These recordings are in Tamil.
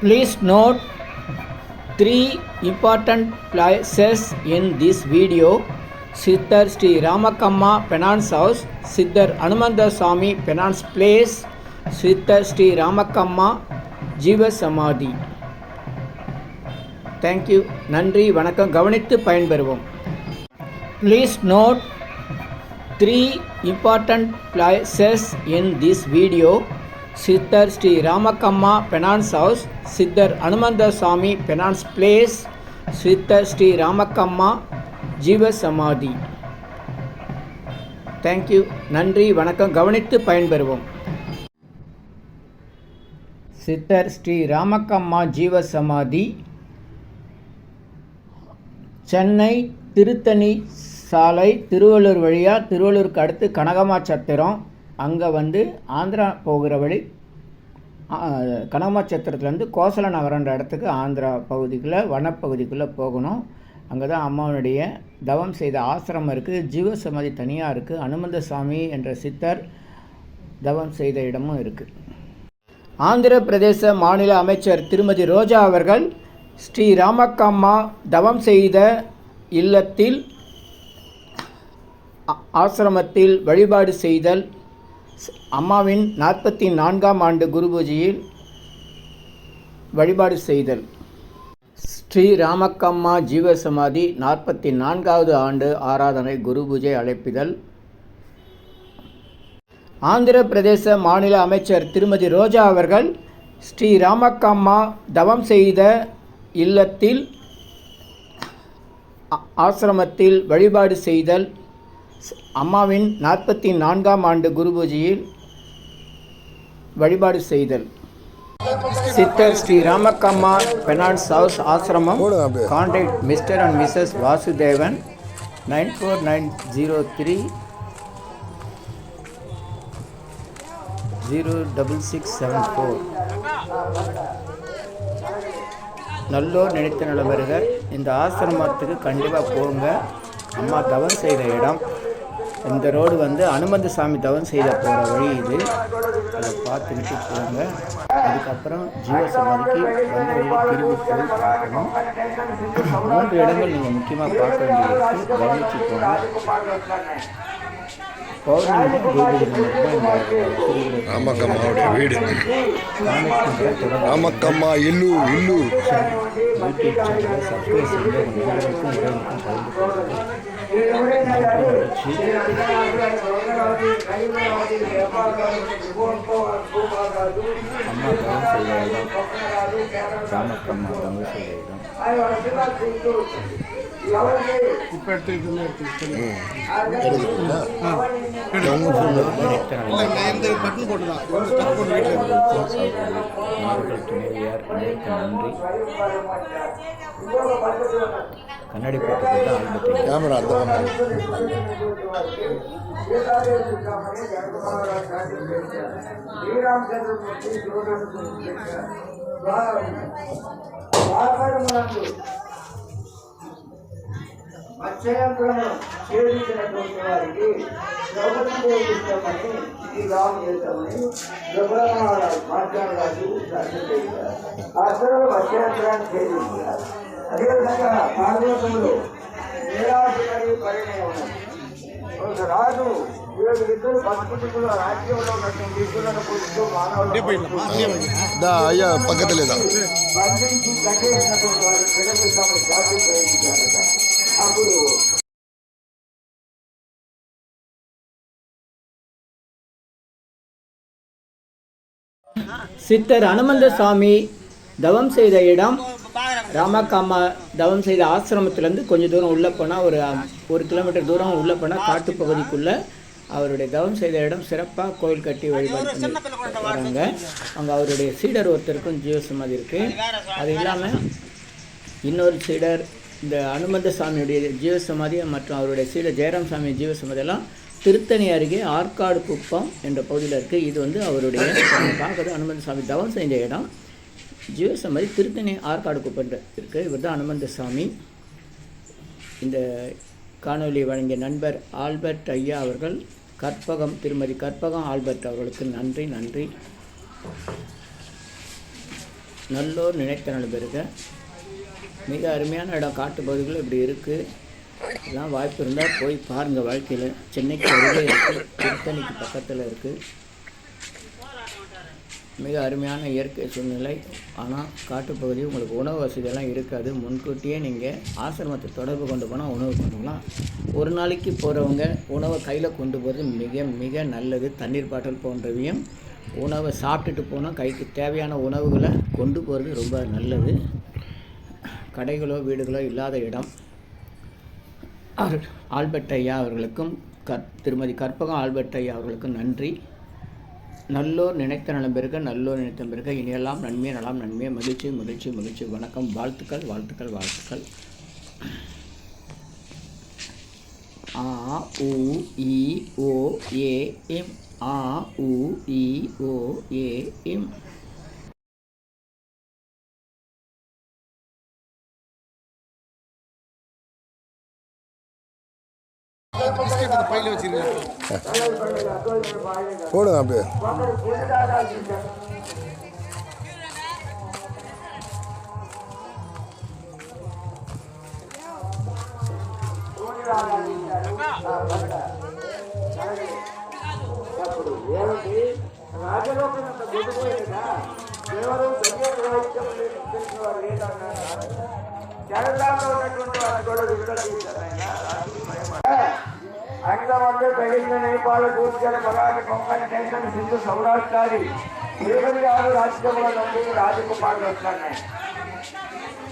Please note three important places in this video. Siddhar Sri Ramakamma Penance House, Siddhar Anumandaswamy Penance Place, Siddhar Sri Ramakamma Jiva Samadhi. Thank you நன்றி வணக்கம் கவனித்து பயன்பெறுவோம் please note three important places in this video சித்தர் ஸ்ரீ ராமக்கம்மா பெனான்ஸ் ஹவுஸ் சித்தர் அனுமந்தசாமி பெனான்ஸ் பிளேஸ் சித்தர் ஸ்ரீ ராமக்கம்மா ஜீவசமாதி. தேங்க்யூ நன்றி வணக்கம். கவனித்து பயன்பெறுவோம். சித்தர் ஸ்ரீ ராமக்கம்மா ஜீவசமாதி சென்னை திருத்தணி சாலை திருவள்ளூர் வழியாக திருவள்ளூருக்கு அடுத்து கனகமா சத்திரம் அங்கே வந்து ஆந்திரா போகிற வழி கனகமாச்சத்திரத்துலேருந்து கோசல நகரன்ற இடத்துக்கு ஆந்திரா பகுதிக்குள்ளே வனப்பகுதிக்குள்ளே போகணும். அங்கே தான் அம்மாவுடைய தவம் செய்த ஆசிரமம் இருக்குது ஜீவசமாதி தனியாக இருக்குது அனுமந்தசாமி என்ற சித்தர் தவம் செய்த இடமும் இருக்குது ஆந்திர பிரதேச மாநில அமைச்சர் திருமதி ரோஜா அவர்கள் ஸ்ரீ ராமக்கம்மா தவம் செய்த இல்லத்தில் ஆசிரமத்தில் வழிபாடு செய்தல் அம்மாவின் நாற்பத்தி நான்காம் ஆண்டு குரு பூஜையில் வழிபாடு செய்தல். ஸ்ரீ ராமக்கம்மா ஜீவசமாதி நாற்பத்தி நான்காவது ஆண்டு ஆராதனை குரு பூஜை அழைப்பிதழ். ஆந்திர பிரதேச மாநில அமைச்சர் திருமதி ரோஜா அவர்கள் ஸ்ரீ ராமக்கம்மா தவம் செய்த இல்லத்தில் ஆசிரமத்தில் வழிபாடு செய்தல். அம்மாவின் நாற்பத்தி நான்காம் ஆண்டு குரு பூஜையில் வழிபாடு செய்தல். சித்தர் ஸ்ரீ ராமக்கம்மா பெனான்ஸ் ஹவுஸ் ஆசிரமம். Contact Mr and Mrs Vasudevan nine four nine zero three zero double six seven four. நல்லோர் நினைத்த நிலவருக இந்த ஆசிரமத்துக்கு கண்டிப்பாக போங்க. அம்மா தவம் செய்த இடம். இந்த ரோடு வந்து அனுமந்த சாமி தவம் செய்த போகிற வழி இது. அதை பார்த்துக்கிட்டு போங்க. அதுக்கப்புறம் ஜீவ சமாதிக்கு வந்த வழியில் திரும்பி போய் பார்க்கணும். மூன்று இடங்கள் நீங்கள் முக்கியமாக பார்க்க வேண்டியிருக்கு கவனிச்சு போங்க. ராமக்கம்மாவுடைய வீடு. ராமக்கம்மா இல்லு இல்லு. யூடியூப் சேனலை சப்ஸ்கிரைப் செய்து பகிர்ந்து கொள்ளுங்கள் நன்றி மகிழ்ச்சி செய்த இடம் உங்க ஃபோன் மாணவர்கள் துணைவியார் அனைவருக்கும் நன்றி. கண்ணாடி போட்டுக்கு தான் கேமரா அந்த பக்கம். అక్షయంత్రము ఛేదించినటువంటి వారికి ద్రౌపది చేయించామని ఈ రామ్ చేద్దామని ద్రౌపదమహారాజు మార్గారాజు ఆ తర్వాత అక్షయంత్రాన్ని ఛేదించారు అదేవిధంగా భారతదేశంలో నీరాజు మరియు పరిణయం. ఒక రాజు వీళ్ళిద్దరు లేదా అప్పుడు சித்தர் அனுமந்த சாமி தவம் செய்த இடம் ராமக்காமா தவம் செய்த ஆசிரமத்திலேருந்து கொஞ்சம் தூரம் உள்ளே போனால் ஒரு ஒரு கிலோமீட்டர் தூரம் உள்ளே போனால் காட்டுப்பகுதிக்குள்ளே அவருடைய தவம் செய்த இடம் சிறப்பாக கோயில் கட்டி வழிபாடு பண்ணி வராங்க அங்கே அவருடைய சீடர் ஒருத்தருக்கும் ஜீவசமாதி இருக்குது அது இல்லாமல் இன்னொரு சீடர் இந்த அனுமந்த சாமியுடைய ஜீவசமாதி மற்றும் அவருடைய சீல ஜெயராம் சாமி ஜீவசமாதியெல்லாம் திருத்தணி அருகே ஆற்காடு குப்பம் என்ற பகுதியில் இருக்குது இது வந்து அவருடைய பார்க்குறது. அனுமந்த சாமி தவம் செஞ்ச இடம். ஜீவசமாதி திருத்தணி ஆற்காடு குப்பம் இருக்குது இவர் தான் அனுமந்த சாமி. இந்த காணொளி வழங்கிய நண்பர் ஆல்பர்ட் ஐயா அவர்கள் கற்பகம் திருமதி கற்பகம் ஆல்பர்ட் அவர்களுக்கு நன்றி நன்றி. நல்லோர் நினைத்த நண்பருங்க மிக அருமையான இடம். காட்டு பகுதிகள் இப்படி இருக்குது எல்லாம் வாய்ப்பு இருந்தால் போய் பாருங்கள் வாழ்க்கையில். சென்னைக்கு அருகே இருக்குது திருத்தணிக்கு பக்கத்தில் இருக்குது மிக அருமையான இயற்கை சூழ்நிலை. ஆனால் காட்டுப்பகுதி உங்களுக்கு உணவு வசதியெல்லாம் இருக்காது. முன்கூட்டியே நீங்கள் ஆசிரமத்தை தொடர்பு கொண்டு போனால் உணவு பண்ணலாம் ஒரு நாளைக்கு போகிறவங்க உணவை கையில் கொண்டு போகிறது மிக மிக நல்லது. தண்ணீர் பாட்டில் போன்றவையும் உணவை சாப்பிட்டுட்டு போனால் கைக்கு தேவையான உணவுகளை கொண்டு போகிறது ரொம்ப நல்லது. கடைகளோ வீடுகளோ இல்லாத இடம். ஆல்பர்ட் ஐயா அவர்களுக்கும் கற் திருமதி கற்பகம் ஆல்பர்ட் ஐயா அவர்களுக்கும் நன்றி. நல்லோர் நினைத்த நலம் பெருக நல்லோர் நினைத்த பெருக. இனியெல்லாம் நன்மையே நலம் நன்மையே. மகிழ்ச்சி மகிழ்ச்சி மகிழ்ச்சி. வணக்கம். வாழ்த்துக்கள் வாழ்த்துக்கள் வாழ்த்துக்கள். ஆ உ இ ஓ ஏ இம் ஆ உ இ ஓ ஏ இம் அந்த பையில வச்சிருக்கேன் போடுங்க அப்படியே అప్పుడు ఏమిటి రాజలోకం అంత గుడిపోయిందా కేవలం సంగీత వాయిద్యం తెలిసిన వారు ఏంటన్నారు కేరళలో ఉన్నటువంటి వారు కూడా విడుదల చేశారు ఆయన రాజుకి భయపడ అంగమందు తగిలిన నేపాల కూర్చొని మరాఠీ కొంకణి దేశం సింధు సౌరాష్ట్రాది శ్రీహరి గారు రాజ్యంలో నుండి రాజకుమారులు వస్తున్నాయి.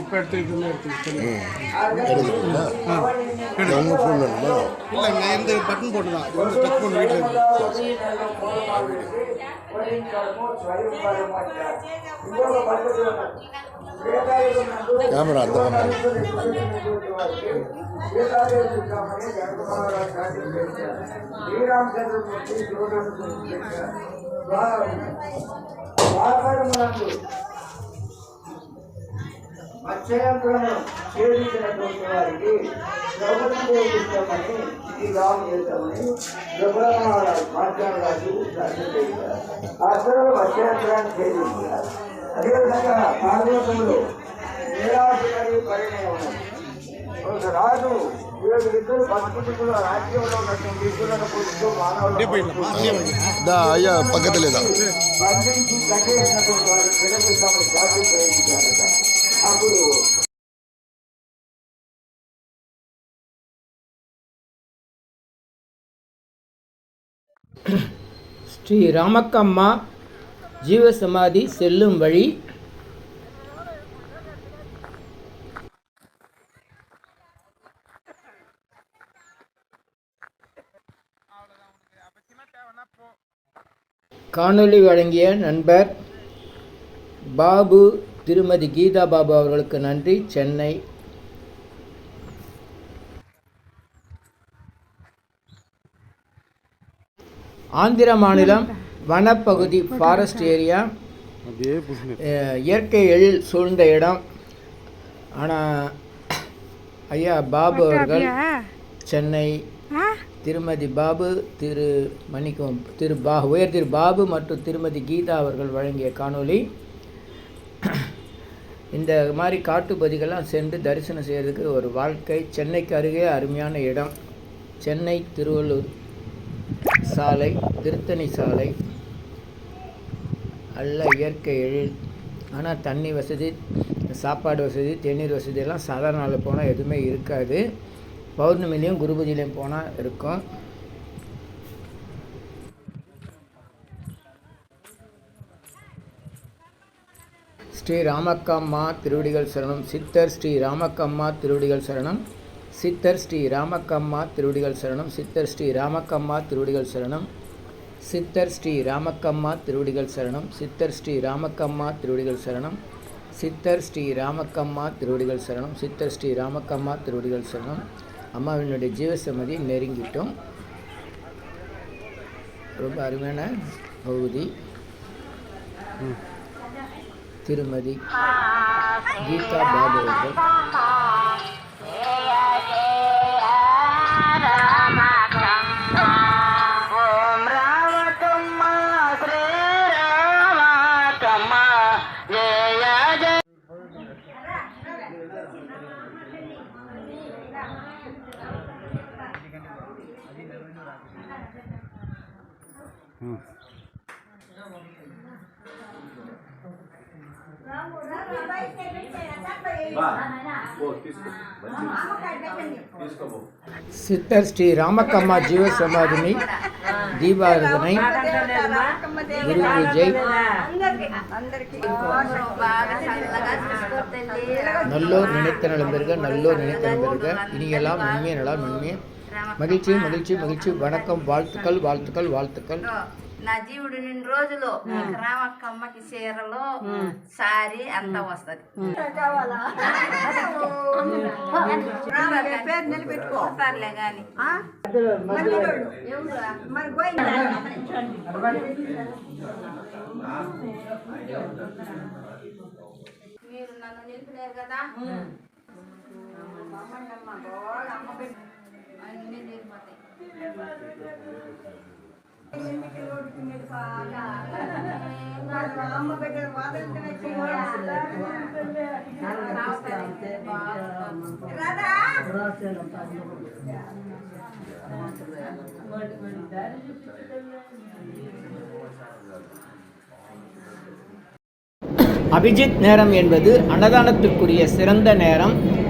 இப்போ எடுத்துக்கிட்டு எடுத்துக்கிட்டு அவங்க ஃபோன் వారపడమునకు మత్స్యంత్రము ఛేదించినటువంటి వారికి ద్రౌపది చేయించమని ఈ రాము చేద్దామని ద్రౌపదమహారాజు మార్కండరాజు అసలు మత్స్యంత్రాన్ని ఛేదించారు అదేవిధంగా భాగవతంలో నీరాశి మరియు పరిణయం ఒక రాజు వీళ్ళిద్దరు బతుకుతున్న రాజ్యంలో ఉన్నటువంటి ఇతరులను పూజిస్తూ మానవులు இதா ஐயா பக்கத்துல தான் బంధించి కట్టేసినటువంటి వారి పిల్లలు తాము దాటి ప్రయోగించారట అప్పుడు ஸ்ரீ ராமக்கம்மா ஜீவசமாதி செல்லும் வழி காணொளி வழங்கிய நண்பர் பாபு திருமதி கீதா பாபு அவர்களுக்கு நன்றி. சென்னை. ஆந்திர மாநிலம் வனப்பகுதி ஃபாரஸ்ட் ஏரியா இயற்கை எழில் சூழ்ந்த இடம். ஆனால் ஐயா பாபு அவர்கள் சென்னை திருமதி பாபு திரு மன்னிக்கும் திரு பா உயர் திரு பாபு மற்றும் திருமதி கீதா அவர்கள் வழங்கிய காணொளி. இந்த மாதிரி காட்டுப்பதிகள்லாம் சென்று தரிசனம் செய்கிறதுக்கு ஒரு வாழ்க்கை. சென்னைக்கு அருகே அருமையான இடம். சென்னை திருவள்ளூர் சாலை திருத்தணி சாலை. நல்ல இயற்கை எழில். ஆனால் தண்ணி வசதி சாப்பாடு வசதி தேநீர் வசதி எல்லாம் சாதாரண நாளில் போனால் எதுவுமே இருக்காது. பௌர்ணமிலையும் குருபதியிலையும் போனால் இருக்கும். ஸ்ரீ ராமக்கம்மா திருவடிகள் சரணம். சித்தர் ஸ்ரீ ராமக்கம்மா திருவடிகள் சரணம். சித்தர் ஸ்ரீ ராமக்கம்மா திருவடிகள் சரணம். சித்தர் ஸ்ரீ ராமக்கம்மா திருவடிகள் சரணம். சித்தர் ஸ்ரீ ராமக்கம்மா திருவடிகள் சரணம். சித்தர் ஸ்ரீ ராமக்கம்மா திருவடிகள் சரணம். சித்தர் ஸ்ரீ ராமக்கம்மா திருவடிகள் சரணம். சித்தர் ஸ்ரீ ராமக்கம்மா திருவடிகள் சரணம். அம்மாவினுடைய ஜீவசமதி நெருங்கிட்டோம். ரொம்ப அருமையான பகுதி. திருமதி கீதா பாபு சித்தர் ஸ்ரீ ராமக்கம்மா ஜீவசமாதினி தீபாரதனை குரு பூஜை நல்லோர் நினைத்த நலம் பெறுக நல்லோர் நினைத்த நலம் பெறுக இனியெல்லாம் நன்மை நலம் நன்மை மகிழ்ச்சி மகிழ்ச்சி மகிழ்ச்சி வணக்கம் வாழ்த்துக்கள் வாழ்த்துக்கள் வாழ்த்துக்கள் నా జీవుడు నిన్న రోజులు నీకు రామక్కమ్మకి చీరలు సారీ అంతా వస్తది? సర్లే గాని. మీరు నన్ను నిలిపినారు కదా? అమ్మండి అమ్మ బాగా అమ్మ పెట్టు అన్నీ తీరిపోతాయి அபிஜித் நேரம் என்பது அன்னதானத்திற்குரிய சிறந்த நேரம்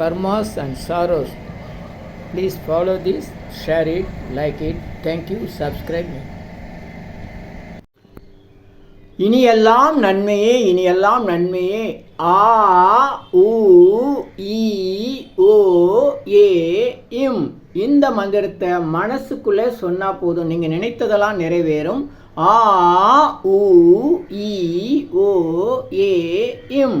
karmas and sorrows please follow this share it like it thank you subscribe இனியெல்லாம் நன்மையே இனியெல்லாம் நன்மையே. ஆ உ இ ஓ ஏ இம். இந்த மந்திரத்தை மனசுக்குள்ளே சொன்னால் போதும். நீங்கள் நினைத்ததெல்லாம் நிறைவேறும். ஆ உ இ ஓ ஏ இம்.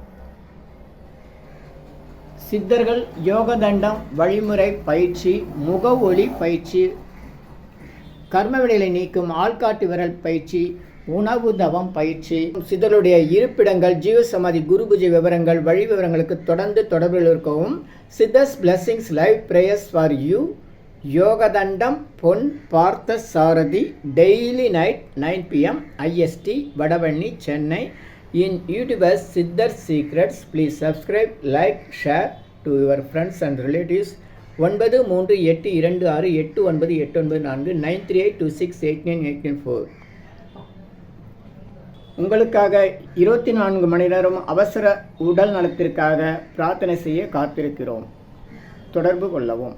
சித்தர்கள் யோகதண்டம் வழிமுறை பயிற்சி முக ஒளி பயிற்சி கர்மவினைகளை நீக்கும் ஆள்காட்டு விரல் பயிற்சி உணவு தவம் பயிற்சி சித்தருடைய இருப்பிடங்கள் ஜீவசமாதி குரு பூஜை விவரங்கள் வழி விவரங்களுக்கு தொடர்ந்து தொடர்பில் இருக்கவும். Siddhars blessings live prayers for you யோகதண்டம் Pon Parthasarathi daily night nine PM IST Vadavanni Chennai. In YouTubers Siddhar secrets please subscribe like share to your friends and relatives ஒன்பது மூன்று எட்டு இரண்டு ஆறு எட்டு ஒன்பது எட்டு ஒன்பது நான்கு nine three eight two six eight nine eight nine four. உங்களுக்காக இருபத்தி நான்கு மணி நேரம் அவசர உடல் நலத்திற்காக பிரார்த்தனை செய்ய காத்திருக்கிறோம். தொடர்பு கொள்ளவும்.